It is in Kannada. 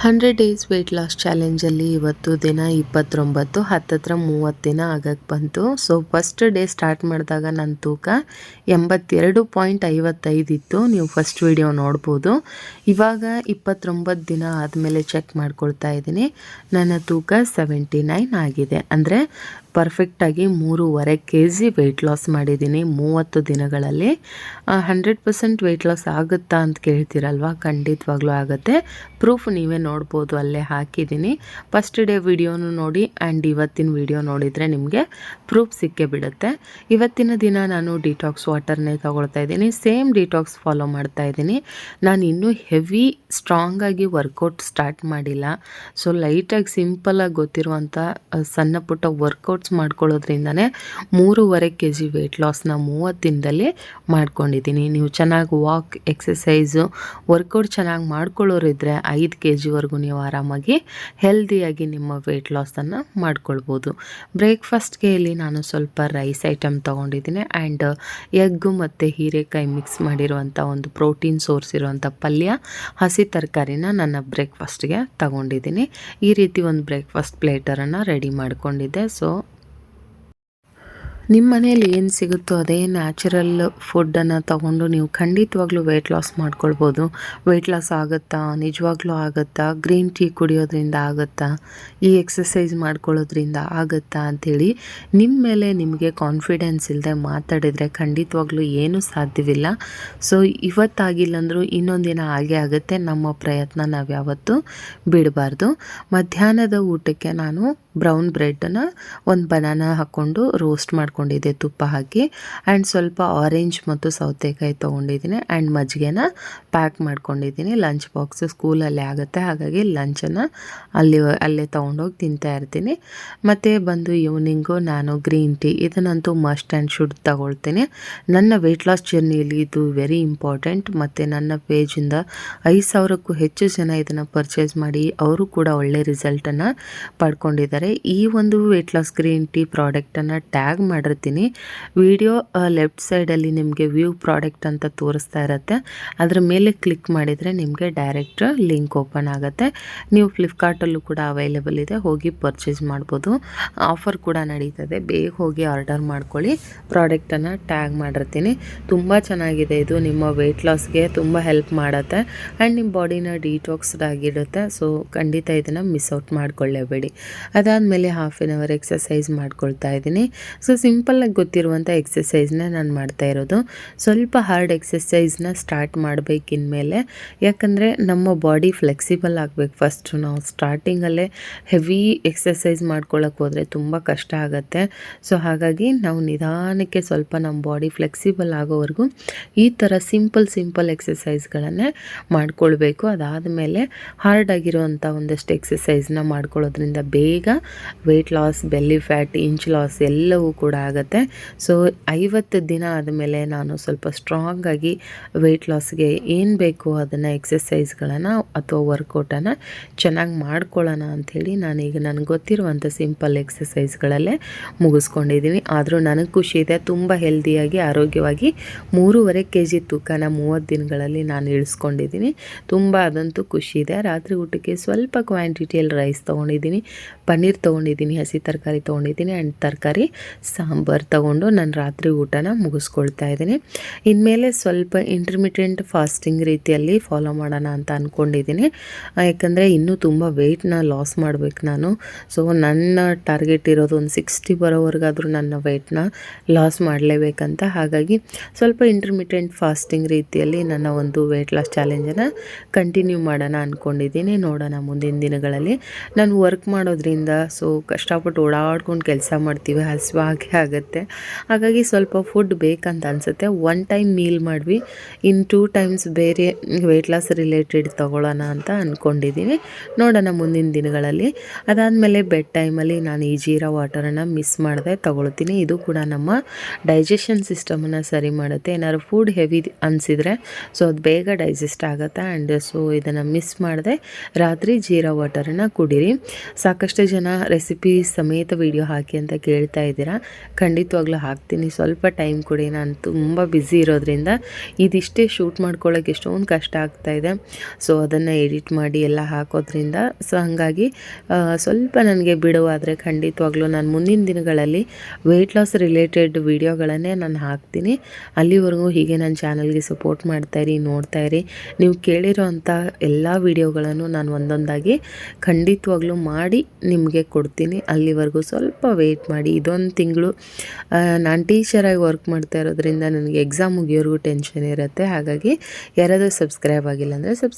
ಹಂಡ್ರೆಡ್ ಡೇಸ್ ವೆಯ್ಟ್ ಲಾಸ್ ಚಾಲೆಂಜಲ್ಲಿ ಇವತ್ತು ದಿನ ಇಪ್ಪತ್ತೊಂಬತ್ತು, ಹತ್ತತ್ರ ಮೂವತ್ತು ದಿನ ಆಗಕ್ಕೆ ಬಂತು. ಸೊ ಫಸ್ಟ್ ಡೇ ಸ್ಟಾರ್ಟ್ ಮಾಡಿದಾಗ ನನ್ನ ತೂಕ ಎಂಬತ್ತೆರಡು ಪಾಯಿಂಟ್ ಐವತ್ತೈದು ಇತ್ತು. ನೀವು ಫಸ್ಟ್ ವಿಡಿಯೋ ನೋಡ್ಬೋದು. ಇವಾಗ ಇಪ್ಪತ್ತೊಂಬತ್ತು ದಿನ ಆದಮೇಲೆ ಚೆಕ್ ಮಾಡ್ಕೊಳ್ತಾ ಇದ್ದೀನಿ. ನನ್ನ ತೂಕ ಸೆವೆಂಟಿ ನೈನ್ ಆಗಿದೆ. ಅಂದರೆ ಪರ್ಫೆಕ್ಟಾಗಿ ಮೂರುವರೆ ಕೆ ಜಿ ವೆಯ್ಟ್ ಲಾಸ್ ಮಾಡಿದ್ದೀನಿ. ಮೂವತ್ತು ದಿನಗಳಲ್ಲಿ ಹಂಡ್ರೆಡ್ ಪರ್ಸೆಂಟ್ ವೆಯ್ಟ್ ಲಾಸ್ ಆಗುತ್ತಾ ಅಂತ ಕೇಳ್ತೀರಲ್ವ? ಖಂಡಿತವಾಗ್ಲೂ ಆಗುತ್ತೆ. ಪ್ರೂಫ್ ನೀವೇ ನೋಡ್ಬೋದು, ಅಲ್ಲೇ ಹಾಕಿದ್ದೀನಿ. ಫಸ್ಟ್ ಡೇ ವಿಡಿಯೋನು ನೋಡಿ ಆ್ಯಂಡ್ ಇವತ್ತಿನ ವಿಡಿಯೋ ನೋಡಿದರೆ ನಿಮಗೆ ಪ್ರೂಫ್ ಸಿಕ್ಕೇ ಬಿಡುತ್ತೆ. ಇವತ್ತಿನ ದಿನ ನಾನು ಡಿಟಾಕ್ಸ್ ವಾಟರ್ನೇ ತಗೊಳ್ತಾ ಇದ್ದೀನಿ. ಸೇಮ್ ಡಿಟಾಕ್ಸ್ ಫಾಲೋ ಮಾಡ್ತಾ ಇದ್ದೀನಿ. ನಾನು ಇನ್ನೂ ಹೆವಿ ಸ್ಟ್ರಾಂಗಾಗಿ ವರ್ಕೌಟ್ ಸ್ಟಾರ್ಟ್ ಮಾಡಿಲ್ಲ. ಸೊ ಲೈಟಾಗಿ ಸಿಂಪಲಾಗಿ ಗೊತ್ತಿರುವಂಥ ಸಣ್ಣ ಪುಟ್ಟ ವರ್ಕೌಟ್ ವರ್ಕೌಟ್ಸ್ ಮಾಡ್ಕೊಳ್ಳೋದ್ರಿಂದನೇ ಮೂರುವರೆ ಕೆ ಜಿ ವೆಯ್ಟ್ ಲಾಸ್ನ ಮೂವತ್ತು ದಿನದಲ್ಲಿ ಮಾಡ್ಕೊಂಡಿದ್ದೀನಿ. ನೀವು ಚೆನ್ನಾಗಿ ವಾಕ್ ಎಕ್ಸಸೈಸು ವರ್ಕೌಟ್ ಚೆನ್ನಾಗಿ ಮಾಡ್ಕೊಳ್ಳೋರಿದ್ರೆ ಐದು ಕೆ ಜಿವರೆಗೂ ನೀವು ಆರಾಮಾಗಿ ಹೆಲ್ದಿಯಾಗಿ ನಿಮ್ಮ ವೆಯ್ಟ್ ಲಾಸನ್ನು ಮಾಡ್ಕೊಳ್ಬೋದು. ಬ್ರೇಕ್ಫಾಸ್ಟ್ಗೆ ಇಲ್ಲಿ ನಾನು ಸ್ವಲ್ಪ ರೈಸ್ ಐಟಮ್ ತೊಗೊಂಡಿದ್ದೀನಿ ಆ್ಯಂಡ್ ಎಗ್ಗು ಮತ್ತು ಹೀರೆಕಾಯಿ ಮಿಕ್ಸ್ ಮಾಡಿರುವಂಥ ಒಂದು ಪ್ರೋಟೀನ್ ಸೋರ್ಸ್ ಇರುವಂಥ ಪಲ್ಯ, ಹಸಿ ತರಕಾರಿನ ನನ್ನ ಬ್ರೇಕ್ಫಾಸ್ಟ್ಗೆ ತಗೊಂಡಿದ್ದೀನಿ. ಈ ರೀತಿ ಒಂದು ಬ್ರೇಕ್ಫಾಸ್ಟ್ ಪ್ಲೇಟರನ್ನು ರೆಡಿ ಮಾಡ್ಕೊಂಡಿದ್ದೆ. ಸೊ ನಿಮ್ಮ ಮನೇಲಿ ಏನು ಸಿಗುತ್ತೋ ಅದೇ ನ್ಯಾಚುರಲ್ ಫುಡ್ಡನ್ನು ತಗೊಂಡು ನೀವು ಖಂಡಿತವಾಗ್ಲೂ ವೆಯ್ಟ್ ಲಾಸ್ ಮಾಡ್ಕೊಳ್ಬೋದು. ವೆಯ್ಟ್ ಲಾಸ್ ಆಗುತ್ತಾ? ನಿಜವಾಗ್ಲೂ ಆಗುತ್ತಾ? ಗ್ರೀನ್ ಟೀ ಕುಡಿಯೋದ್ರಿಂದ ಆಗುತ್ತಾ? ಈ ಎಕ್ಸಸೈಸ್ ಮಾಡ್ಕೊಳ್ಳೋದ್ರಿಂದ ಆಗುತ್ತಾ ಅಂಥೇಳಿ ನಿಮ್ಮ ಮೇಲೆ ನಿಮಗೆ ಕಾನ್ಫಿಡೆನ್ಸ್ ಇಲ್ಲದೆ ಮಾತಾಡಿದರೆ ಖಂಡಿತವಾಗ್ಲೂ ಏನೂ ಸಾಧ್ಯವಿಲ್ಲ. ಸೊ ಇವತ್ತಾಗಿಲ್ಲ ಅಂದರೂ ಇನ್ನೊಂದು ದಿನ ಆಗೇ ಆಗುತ್ತೆ. ನಮ್ಮ ಪ್ರಯತ್ನ ನಾವು ಯಾವತ್ತೂ ಬಿಡಬಾರ್ದು. ಮಧ್ಯಾಹ್ನದ ಊಟಕ್ಕೆ ನಾನು ಬ್ರೌನ್ ಬ್ರೆಡ್ಡನ್ನು ಒಂದು ಬನಾನ ಹಾಕ್ಕೊಂಡು ರೋಸ್ಟ್ ಮಾಡ್ಕೊಂಡಿದ್ದೆ ತುಪ್ಪ ಹಾಕಿ ಆ್ಯಂಡ್ ಸ್ವಲ್ಪ ಆರೆಂಜ್ ಮತ್ತು ಸೌತೆಕಾಯಿ ತೊಗೊಂಡಿದ್ದೀನಿ ಆ್ಯಂಡ್ ಮಜ್ಜಿಗೆನ ಪ್ಯಾಕ್ ಮಾಡ್ಕೊಂಡಿದ್ದೀನಿ. ಲಂಚ್ ಬಾಕ್ಸ್ ಸ್ಕೂಲಲ್ಲೇ ಆಗುತ್ತೆ, ಹಾಗಾಗಿ ಲಂಚನ್ನು ಅಲ್ಲಿ, ಅಲ್ಲೇ ತೊಗೊಂಡೋಗಿ ತಿಂತಾ ಇರ್ತೀನಿ. ಮತ್ತು ಬಂದು ಈವ್ನಿಂಗು ನಾನು ಗ್ರೀನ್ ಟೀ ಇದನ್ನಂತೂ ಮಸ್ಟ್ ಆ್ಯಂಡ್ ಶುಡ್ ತಗೊಳ್ತೀನಿ. ನನ್ನ ವೆಯ್ಟ್ ಲಾಸ್ ಜರ್ನಿಯಲ್ಲಿ ಇದು ವೆರಿ ಇಂಪಾರ್ಟೆಂಟ್ ಮತ್ತು ನನ್ನ ಪೇಜಿಂದ ಐದು ಸಾವಿರಕ್ಕೂ ಹೆಚ್ಚು ಜನ ಇದನ್ನು ಪರ್ಚೇಸ್ ಮಾಡಿ ಅವರು ಕೂಡ ಒಳ್ಳೆ ರಿಸಲ್ಟನ್ನು ಪಡ್ಕೊಂಡಿದ್ದಾರೆ. ಈ ಒಂದು ವೆಯ್ಟ್ ಲಾಸ್ ಗ್ರೀನ್ ಟೀ ಪ್ರಾಡಕ್ಟನ್ನು ಟ್ಯಾಗ್ ಮಾಡಿರ್ತೀನಿ ವಿಡಿಯೋ ಲೆಫ್ಟ್ ಸೈಡಲ್ಲಿ ನಿಮಗೆ ವ್ಯೂ ಪ್ರಾಡಕ್ಟ್ ಅಂತ ತೋರಿಸ್ತಾ ಇರುತ್ತೆ. ಅದರ ಮೇಲೆ ಕ್ಲಿಕ್ ಮಾಡಿದರೆ ನಿಮಗೆ ಡೈರೆಕ್ಟ್ ಲಿಂಕ್ ಓಪನ್ ಆಗುತ್ತೆ. ನೀವು ಫ್ಲಿಪ್ಕಾರ್ಟಲ್ಲೂ ಕೂಡ ಅವೈಲೇಬಲ್ ಇದೆ. ಹೋಗಿ ಪರ್ಚೇಸ್ ಮಾಡ್ಬೋದು. ಆಫರ್ ಕೂಡ ನಡೀತದೆ. ಬೇಗ ಹೋಗಿ ಆರ್ಡರ್ ಮಾಡ್ಕೊಳ್ಳಿ. ಪ್ರಾಡಕ್ಟನ್ನು ಟ್ಯಾಗ್ ಮಾಡಿರ್ತೀನಿ. ತುಂಬ ಚೆನ್ನಾಗಿದೆ ಇದು. ನಿಮ್ಮ ವೆಯ್ಟ್ ಲಾಸ್ಗೆ ತುಂಬ ಹೆಲ್ಪ್ ಮಾಡುತ್ತೆ. ಆ್ಯಂಡ್ ನಿಮ್ಮ ಬಾಡಿನ ಡಿಟಾಕ್ಸ್ಡ್ ಆಗಿರುತ್ತೆ. ಸೊ ಖಂಡಿತ ಇದನ್ನು ಮಿಸ್ ಔಟ್ ಮಾಡ್ಕೊಳ್ಳೇಬೇಡಿ. ಅದಾದ ಅದಾದಮೇಲೆ ಹಾಫ್ ಆನ್ ಅವರ್ ಎಕ್ಸಸೈಸ್ ಮಾಡ್ಕೊಳ್ತಾ ಇದ್ದೀನಿ. ಸೊ ಸಿಂಪಲ್ಲಾಗಿ ಗೊತ್ತಿರುವಂಥ ಎಕ್ಸಸೈಸ್ನ ನಾನು ಮಾಡ್ತಾ ಇರೋದು. ಸ್ವಲ್ಪ ಹಾರ್ಡ್ ಎಕ್ಸಸೈಸ್ನ ಸ್ಟಾರ್ಟ್ ಮಾಡಬೇಕಿನ್ಮೇಲೆ, ಯಾಕಂದರೆ ನಮ್ಮ ಬಾಡಿ ಫ್ಲೆಕ್ಸಿಬಲ್ ಆಗಬೇಕು ಫಸ್ಟು. ನಾವು ಸ್ಟಾರ್ಟಿಂಗಲ್ಲೇ ಹೆವಿ ಎಕ್ಸಸೈಸ್ ಮಾಡ್ಕೊಳ್ಳೋಕೆ ಹೋದರೆ ತುಂಬ ಕಷ್ಟ ಆಗುತ್ತೆ. ಸೊ, ಹಾಗಾಗಿ ನಾವು ನಿಧಾನಕ್ಕೆ ಸ್ವಲ್ಪ ನಮ್ಮ ಬಾಡಿ ಫ್ಲೆಕ್ಸಿಬಲ್ ಆಗೋವರೆಗೂ ಈ ಥರ ಸಿಂಪಲ್ ಸಿಂಪಲ್ ಎಕ್ಸಸೈಸ್ಗಳನ್ನೇ ಮಾಡ್ಕೊಳ್ಬೇಕು. ಅದಾದಮೇಲೆ ಹಾರ್ಡ್ ಆಗಿರುವಂಥ ಒಂದಷ್ಟು ಎಕ್ಸಸೈಸ್ನ ಮಾಡ್ಕೊಳ್ಳೋದ್ರಿಂದ ಬೇಗ weight loss, belly fat, inch loss ಎಲ್ಲವೂ ಕೂಡ ಆಗುತ್ತೆ. ಸೊ ಐವತ್ತು ದಿನ ಆದಮೇಲೆ ನಾನು ಸ್ವಲ್ಪ ಸ್ಟ್ರಾಂಗಾಗಿ ವೆಯ್ಟ್ ಲಾಸ್ಗೆ ಏನು ಬೇಕು ಅದನ್ನು ಎಕ್ಸಸೈಸ್ಗಳನ್ನು ಅಥವಾ ವರ್ಕೌಟನ್ನು ಚೆನ್ನಾಗಿ ಮಾಡ್ಕೊಳ್ಳೋಣ ಅಂಥೇಳಿ ನಾನೀಗ ನನಗೆ ಗೊತ್ತಿರುವಂಥ ಸಿಂಪಲ್ ಎಕ್ಸಸೈಸ್ಗಳಲ್ಲೇ ಮುಗಿಸ್ಕೊಂಡಿದ್ದೀನಿ ಆದರೂ ನನಗೆ ಖುಷಿ ಇದೆ, ತುಂಬ ಹೆಲ್ದಿಯಾಗಿ ಆರೋಗ್ಯವಾಗಿ ಮೂರುವರೆ ಕೆ ಜಿ ತೂಕನ ಮೂವತ್ತು ದಿನಗಳಲ್ಲಿ ನಾನು ಇಳಿಸ್ಕೊಂಡಿದ್ದೀನಿ ತುಂಬ ಅದಂತೂ ಖುಷಿ ಇದೆ. ರಾತ್ರಿ ಊಟಕ್ಕೆ ಸ್ವಲ್ಪ ಕ್ವಾಂಟಿಟಿಯಲ್ಲಿ ರೈಸ್ ತೊಗೊಂಡಿದ್ದೀನಿ ಪನ್ನೀರ್ ತೊಗೊಂಡಿದ್ದೀನಿ ಹಸಿ ತರಕಾರಿ ತೊಗೊಂಡಿದ್ದೀನಿ ಆ್ಯಂಡ್ ತರಕಾರಿ ಸಾಂಬಾರು. ತೊಗೊಂಡು ನಾನು ರಾತ್ರಿ ಊಟನ ಮುಗಿಸ್ಕೊಳ್ತಾ ಇದ್ದೀನಿ. ಇನ್ಮೇಲೆ ಸ್ವಲ್ಪ ಇಂಟರ್ಮಿಟೆಂಟ್ ಫಾಸ್ಟಿಂಗ್ ರೀತಿಯಲ್ಲಿ ಫಾಲೋ ಮಾಡೋಣ ಅಂತ ಅಂದ್ಕೊಂಡಿದ್ದೀನಿ ಯಾಕಂದರೆ ಇನ್ನೂ ತುಂಬ ವೆಯ್ಟ್ನ ಲಾಸ್ ಮಾಡಬೇಕು ನಾನು. ಸೊ ನನ್ನ ಟಾರ್ಗೆಟ್ ಇರೋದು ಒಂದು ಸಿಕ್ಸ್ಟಿ ಬರೋವರೆಗಾದರೂ ನನ್ನ ವೆಯ್ಟ್ನ ಲಾಸ್ ಮಾಡಲೇಬೇಕಂತ. ಹಾಗಾಗಿ ಸ್ವಲ್ಪ ಇಂಟರ್ಮಿಟೆಂಟ್ ಫಾಸ್ಟಿಂಗ್ ರೀತಿಯಲ್ಲಿ ನನ್ನ ಒಂದು ವೆಯ್ಟ್ ಲಾಸ್ ಚಾಲೆಂಜನ್ನು ಕಂಟಿನ್ಯೂ ಮಾಡೋಣ ಅಂದ್ಕೊಂಡಿದ್ದೀನಿ ನೋಡೋಣ ಮುಂದಿನ ದಿನಗಳಲ್ಲಿ. ನಾನು ವರ್ಕ್ ಮಾಡೋದ್ರಿಂದ ಸೊ ಕಷ್ಟಪಟ್ಟು ಓಡಾಡ್ಕೊಂಡು ಕೆಲಸ ಮಾಡ್ತೀವಿ, ಹಸಿವಾಗೇ ಆಗುತ್ತೆ. ಹಾಗಾಗಿ ಸ್ವಲ್ಪ ಫುಡ್ ಬೇಕಂತ ಅನಿಸುತ್ತೆ. ಒನ್ ಟೈಮ್ ಮೀಲ್ ಮಾಡ್ವಿ. ಇನ್ ಟೂ ಟೈಮ್ಸ್ ಬೇರೆ ವೆಯ್ಟ್ ಲಾಸ್ ರಿಲೇಟೆಡ್ ತೊಗೊಳ್ಳೋಣ ಅಂತ ಅಂದ್ಕೊಂಡಿದ್ದೀನಿ ನೋಡೋಣ ಮುಂದಿನ ದಿನಗಳಲ್ಲಿ. ಅದಾದಮೇಲೆ ಬೆಡ್ ಟೈಮಲ್ಲಿ ನಾನು ಈ ಜೀರಾ ವಾಟರನ್ನು ಮಿಸ್ ಮಾಡಿದೆ ತೊಗೊಳ್ತೀನಿ. ಇದು ಕೂಡ ನಮ್ಮ ಡೈಜೆಷನ್ ಸಿಸ್ಟಮನ್ನು ಸರಿ ಮಾಡುತ್ತೆ. ಏನಾದ್ರು ಫುಡ್ ಹೆವಿ ಅನಿಸಿದರೆ ಸೊ ಅದು ಬೇಗ ಡೈಜೆಸ್ಟ್ ಆಗುತ್ತೆ ಆ್ಯಂಡ್ ಸೊ ಇದನ್ನು ಮಿಸ್ ಮಾಡಿದೆ ರಾತ್ರಿ ಜೀರಾ ವಾಟರನ್ನು ಕುಡೀರಿ. ಸಾಕಷ್ಟು ಜನ ರೆಸಿಪಿ ಸಮೇತ ವಿಡಿಯೋ ಹಾಕಿ ಅಂತ ಕೇಳ್ತಾ ಇದ್ದೀರಾ. ಖಂಡಿತವಾಗ್ಲೂ ಹಾಕ್ತೀನಿ. ಸ್ವಲ್ಪ ಟೈಮ್ ಕೊಡಿ, ನಾನು ತುಂಬ ಬ್ಯುಸಿ ಇರೋದ್ರಿಂದ ಇದಿಷ್ಟೇ ಶೂಟ್ ಮಾಡ್ಕೊಳ್ಳೋಕೆ ಎಷ್ಟೊಂದು ಕಷ್ಟ ಆಗ್ತಾಯಿದೆ ಸೊ ಅದನ್ನು ಎಡಿಟ್ ಮಾಡಿ ಎಲ್ಲ ಹಾಕೋದ್ರಿಂದ ಸೊ ಹಾಗಾಗಿ ಸ್ವಲ್ಪ ನನಗೆ ಬಿಡುವಾದರೆ ಖಂಡಿತವಾಗ್ಲೂ ನಾನು ಮುಂದಿನ ದಿನಗಳಲ್ಲಿ ವೆಯ್ಟ್ ಲಾಸ್ ರಿಲೇಟೆಡ್ ವಿಡಿಯೋಗಳನ್ನೇ ನಾನು ಹಾಕ್ತೀನಿ. ಅಲ್ಲಿವರೆಗೂ ಹೀಗೆ ನನ್ನ ಚಾನಲ್ಗೆ ಸಪೋರ್ಟ್ ಮಾಡ್ತಾಯಿರಿ ನೋಡ್ತಾಯಿರಿ ನೀವು ಕೇಳಿರೋ ಅಂಥ ಎಲ್ಲ ವಿಡಿಯೋಗಳನ್ನು ನಾನು ಒಂದೊಂದಾಗಿ ಖಂಡಿತವಾಗ್ಲೂ ಮಾಡಿ ನಿಮಗೆ ಕೊಡ್ತೀನಿ. ಅಲ್ಲಿವರೆಗೂ ಸ್ವಲ್ಪ ವೆಯ್ಟ್ ಮಾಡಿ, ಇದೊಂದು ತಿಂಗಳು ನಾನು ಟೀಚರಾಗಿ ವರ್ಕ್ ಮಾಡ್ತಾ ಇರೋದ್ರಿಂದ ನನಗೆ ಎಕ್ಸಾಮ್ ಮುಗಿಯೋರಿಗೂ ಟೆನ್ಷನ್ ಇರುತ್ತೆ. ಹಾಗಾಗಿ ಯಾರಾದರೂ ಸಬ್ಸ್ಕ್ರೈಬ್ ಆಗಿಲ್ಲ ಅಂದರೆ ಸಬ್ಸ್